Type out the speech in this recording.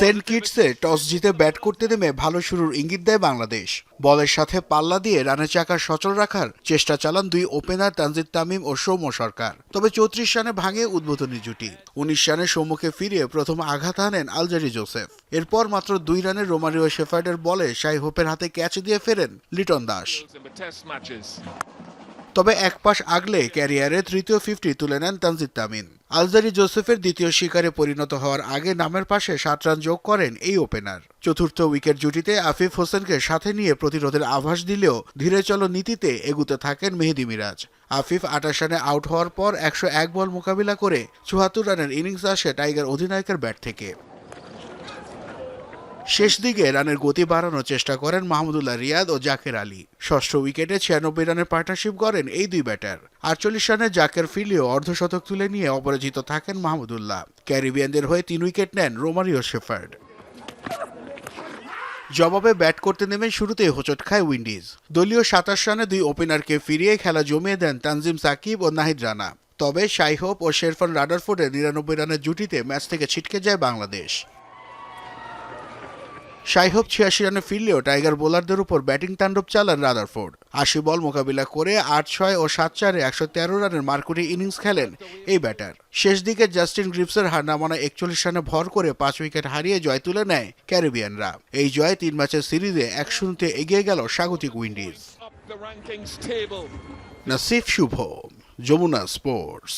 Saint কিটসে toss জিতে bat করতে নেমে ভালো শুরুর ইঙ্গিত দেয় বাংলাদেশ। বলের সাথে পাল্লা দিয়ে রানের চাকা সচল রাখার চেষ্টা চালান দুই ওপেনার তানজিদ তামিম ও সৌম্য সরকার। তবে চৌত্রিশ রানে ভাঙে উদ্বোধনী জুটি। উনিশ রানে সৌম্যকে ফিরিয়ে প্রথম আঘাত হানেন আলজারি জোসেফ। এরপর মাত্র দুই রানে রোমারিও শেফার্ডের বলে শাই হোপের হাতে ক্যাচ দিয়ে ফেরেন লিটন দাস। তবে এক পাশ আগলে ক্যারিয়ারে তৃতীয় ফিফটি তুলে নেন তানজিদ তামিম। আলজারি জোসেফের দ্বিতীয় শিকারে পরিণত হওয়ার আগে নামের পাশে সাত রান যোগ করেন এই ওপেনার। চতুর্থ উইকেট জুটিতে আফিফ হোসেনকে সাথে নিয়ে প্রতিরোধের আভাস দিলেও ধীরে চলো নীতিতে এগুতে থাকেন মেহেদি মিরাজ। আফিফ আটাশ রানে আউট হওয়ার পর একশো এক বল মোকাবিলা করে চুয়াত্তর রানের ইনিংস আসে টাইগার অধিনায়কের ব্যাট থেকে। শেষ দিকে রানের গতি বাড়ানোর চেষ্টা করেন মাহমুদুল্লাহ রিয়াদ ও জাকের আলী। ষষ্ঠ উইকেটে ছিয়ানব্বই রানের পার্টনারশিপ করেন এই দুই ব্যাটার। আটচল্লিশ রানে জাকের ফিলিও অর্ধশতক তুলে নিয়ে অপরাজিত থাকেন মাহমুদুল্লাহ। ক্যারিবিয়ানদের হয়ে তিন উইকেট নেন রোমারিও শেফার্ড। জবাবে ব্যাট করতে নেমে শুরুতেই হোঁচট খায় উইন্ডিজ। দলীয় সাতাশ রানে দুই ওপেনারকে ফিরিয়ে খেলা জমিয়ে দেন তানজিম সাকিব ও নাহিদ রানা। তবে শাইহোপ ও শেরফান রাডারফোর্ডের নিরানব্বই রানের জুটিতে ম্যাচ থেকে ছিটকে যায় বাংলাদেশ। সাইহব ছিয়াশি রানে ফিরলেও টাইগার বোলারদের উপর ব্যাটিং তাণ্ডব চালান রাদারফোর্ড। আশি বল মোকাবিলা করে আট ছয় ও সাত চারে একশো তেরো রানের মার্কুরি ইনিংস খেলেন এই ব্যাটার। শেষ দিকে জাস্টিন গ্রিপসের হার নামানো একচল্লিশ রানে ভর করে পাঁচ উইকেট হারিয়ে জয় তুলে নেয় ক্যারিবিয়ানরা। এই জয় তিন ম্যাচের সিরিজে এক শূন্যতে এগিয়ে গেল স্বাগতিক উইন্ডিজ. নাসিফ শুভ যমুনা স্পোর্টস।